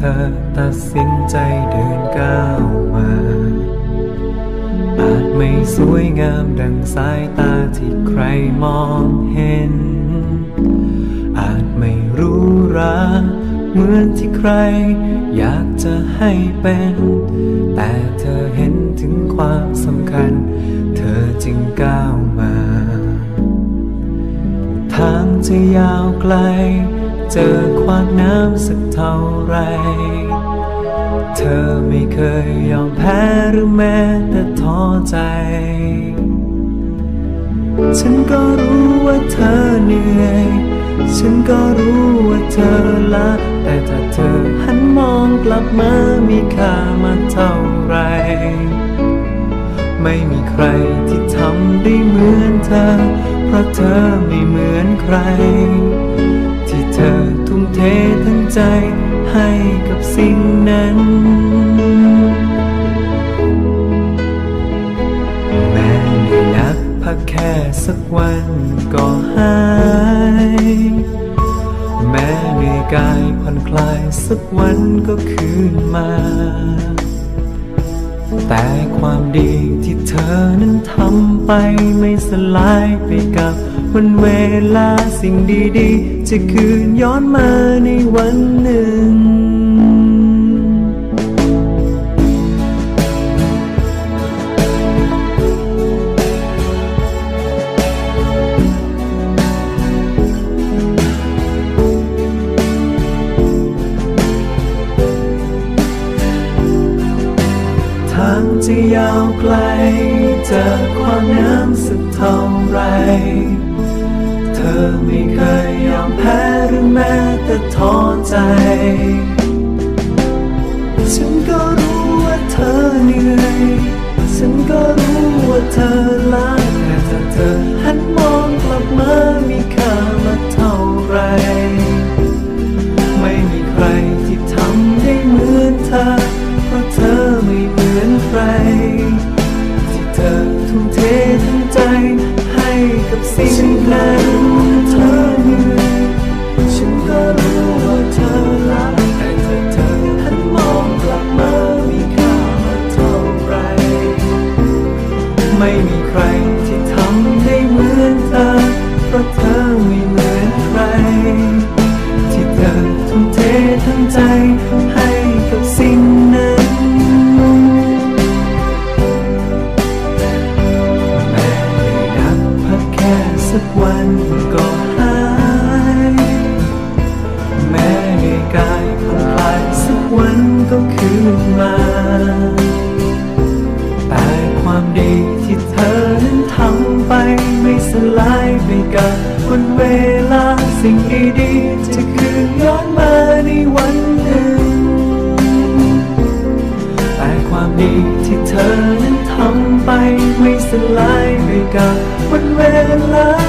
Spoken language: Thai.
ธอตัดสินใจเดินก้าวมา อาจไม่สวยงามดังสายตาที่ใครมองเห็น อาจไม่รู้ราเหมือนที่ใคร อยากจะให้เป็น แต่เธอเห็นถึงความสำคัญ เธอจึงก้าวมา ทางจะยาวไกล เจอขวากน้ำสักเท่าไร เธอไม่เคยยอมแพ้หรือแม้แต่ท้อใจ ฉันก็รู้ว่าเธอเหนื่อย ฉันก็รู้ว่าเธอละแต่ถ้าเธอหันมองกลับมามีค่ามาเท่าไร ไม่มีใครที่ทำได้เหมือนเธอ เพราะเธอไม่เหมือนใคร อทุ่มเททั้งใจให้กับสิ่งนั้น แม้เหนื่อยนักพักแค่สักวันก็หาย แม้เหนื่อยกายผ่อนคลายสักวันก็คืนมา แต่ความดีที่เธอนั้นทำไปไม่สลายไปกับวันเวลาสิ่งดีๆ จะคืนย้อนมาในวันหนึ่ง จะยาวไกลเจอความน้ำสักเท่าไร เธอไม่เคยยอมแพ้หรือแม้แต่ท้อใจ ฉันก็รู้ว่าเธอเหนื่อย ฉันก็รู้ว่าเธอล้าแต่เธอ ทุ่มเททั้งใจให้กับสิ่งนั้นเธอเหนื่อยฉันก็รู้ว่าเธอรักแต่ถ้าเธอหันมองกลับมามีค่ามาเท่าไร ไม่มีใครที่ทำได้เหมือนเธอเพราะเธอไม่เหมือนใคร ที่เธอทุ่มเททั้งใจให้ มา แต่ความดีที่เธอนั้นทำไปไม่สลายไปกับวันเวลาสิ่งดีๆจะคืนย้อนมาในวันหนึ่ง แต่ความดีที่เธอนั้นทำไปไม่สลายไปกับวันเวลา